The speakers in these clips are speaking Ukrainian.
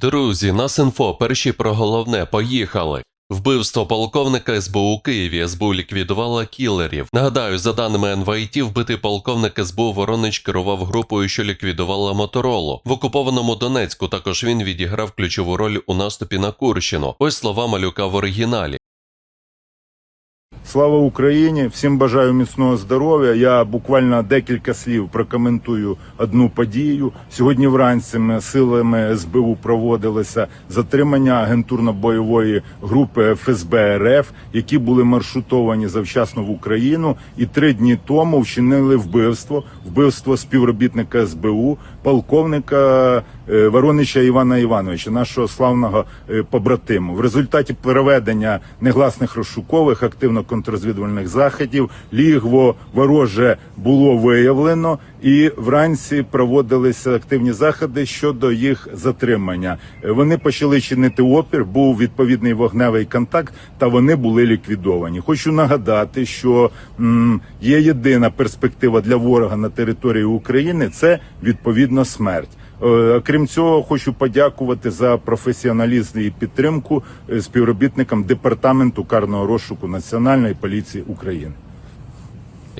Друзі, нас інфо, перші про головне, поїхали. Вбивство полковника СБУ у Києві СБУ ліквідувала кілерів. Нагадаю, за даними НВІТ, вбитий полковник СБУ Воронич керував групою, що ліквідувала Моторолу. В окупованому Донецьку також він відіграв ключову роль у наступі на Курщину. Ось слова малюка в оригіналі. Слава Україні! Всім бажаю міцного здоров'я. Я буквально декілька слів прокоментую одну подію. Сьогодні вранці ми силами СБУ проводилося затримання агентурно-бойової групи ФСБ РФ, які були маршрутовані завчасно в Україну, і три дні тому вчинили вбивство, вбивство співробітника СБУ, полковника Воронича Івана Івановича, нашого славного е, побратиму. В результаті проведення негласних розшукових активно контррозвідувальних заходів лігво вороже було виявлено, і вранці проводилися активні заходи щодо їх затримання. Е, Вони почали чинити опір, був відповідний вогневий контакт, та вони були ліквідовані. Хочу нагадати, що м, є єдина перспектива для ворога на території України це відповідно смерть. Е, Крім цього, хочу подякувати за професіоналізм і підтримку е, співробітникам департаменту карного розшуку Національної поліції України.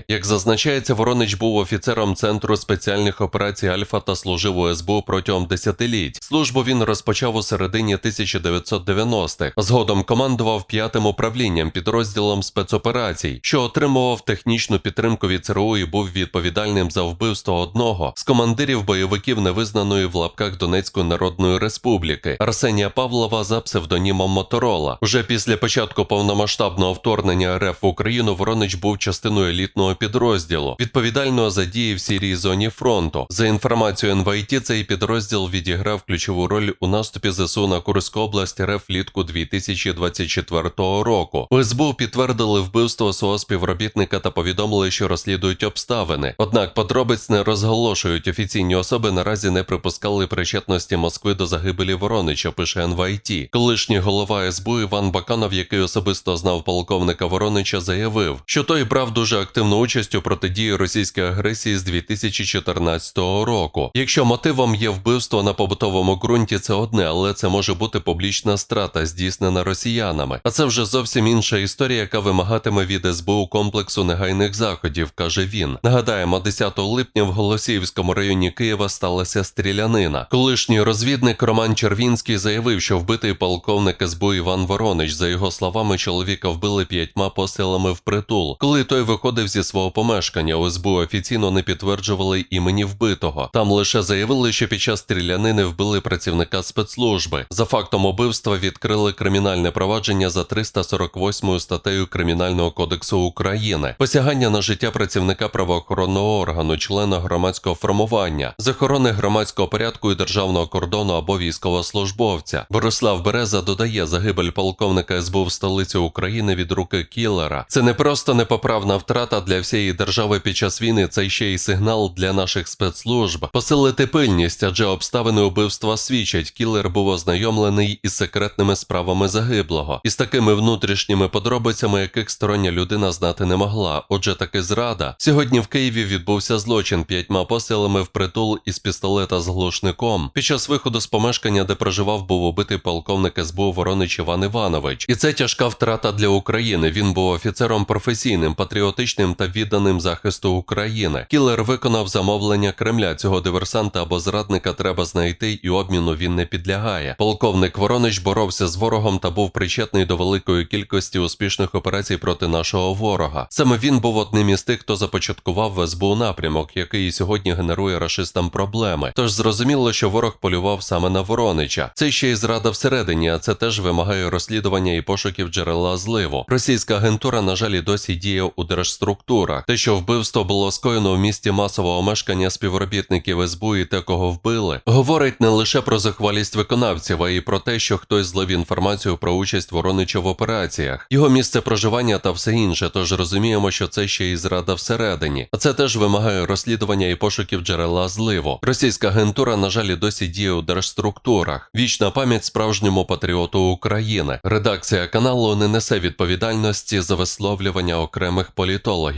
Як зазначається, Воронич був офіцером Центру спеціальних операцій Альфа та служив у СБУ протягом десятиліть. Службу він розпочав у середині 1990-х. Згодом командував п'ятим управлінням підрозділом спецоперацій, що отримував технічну підтримку від ЦРУ і був відповідальним за вбивство одного з командирів бойовиків невизнаної в лапках Донецької Народної Республіки Арсенія Павлова за псевдонімом Моторола. Уже після початку повномасштабного вторгнення РФ в Україну Воронич був частиною елітного підрозділу, відповідального за дії в сірій зоні фронту. За інформацією НВІТ, цей підрозділ відіграв ключову роль у наступі ЗСУ на Курську область РФ влітку 2024 року. У СБУ підтвердили вбивство свого співробітника та повідомили, що розслідують обставини. Однак подробиць не розголошують офіційні особи. Наразі не припускали причетності Москви до загибелі Воронича. Пише НВІТ. Колишній голова СБУ Іван Баканов, який особисто знав полковника Воронича, заявив, що той брав дуже активну участь у протидії російській агресії з 2014 року. Якщо мотивом є вбивство на побутовому ґрунті, це одне, але це може бути публічна страта, здійснена росіянами. А це вже зовсім інша історія, яка вимагатиме від СБУ комплексу негайних заходів, каже він. Нагадаємо, 10 липня в Голосіївському районі Києва сталася стрілянина. Колишній розвідник Роман Червінський заявив, що вбитий полковник СБУ Іван Воронич, за його словами, чоловіка вбили п'ятьма посилами в притул. Коли той виходив зі свого помешкання, у СБУ офіційно не підтверджували імені вбитого. Там лише заявили, що під час стрілянини вбили працівника спецслужби. За фактом убивства відкрили кримінальне провадження за 348 статтею Кримінального кодексу України. Посягання на життя працівника правоохоронного органу, члена громадського формування, з охорони громадського порядку і державного кордону або військовослужбовця. Борислав Береза додає загибель полковника СБУ в столиці України від руки кілера. Це не просто непоправна втрата для всієї держави під час війни. Це ще й сигнал для наших спецслужб. Посилити пильність, адже обставини убивства свідчать. Кілер був ознайомлений із секретними справами загиблого, із такими внутрішніми подробицями, яких стороння людина знати не могла. Отже, таки зрада. Сьогодні в Києві відбувся злочин п'ятьма посилами впритул із пістолета з глушником. Під час виходу з помешкання, де проживав, був убитий полковник СБУ Воронич Іван Іванович. І це тяжка втрата для України. Він був офіцером професійним, патріотичним та відданим захисту України. Кілер виконав замовлення Кремля. Цього диверсанта або зрадника треба знайти, і обміну він не підлягає. Полковник Воронич боровся з ворогом та був причетний до великої кількості успішних операцій проти нашого ворога. Саме він був одним із тих, хто започаткував в СБУ напрямок, який сьогодні генерує рашистам проблеми. Тож зрозуміло, що ворог полював саме на Воронича. Це ще й зрада всередині, а це теж вимагає розслідування і пошуків джерела зливу. Російська агентура, на жаль, досі діє у держструктурах. Те, що вбивство було скоєно в місті масового мешкання співробітників СБУ і те, кого вбили, говорить не лише про захвалість виконавців, а й про те, що хтось злив інформацію про участь Воронича в операціях, його місце проживання та все інше. Тож розуміємо, що це ще й зрада всередині. А це теж вимагає розслідування і пошуків джерела зливу. Російська агентура, на жаль, досі діє у держструктурах. Вічна пам'ять справжньому патріоту України. Редакція каналу не несе відповідальності за висловлювання окремих політологів,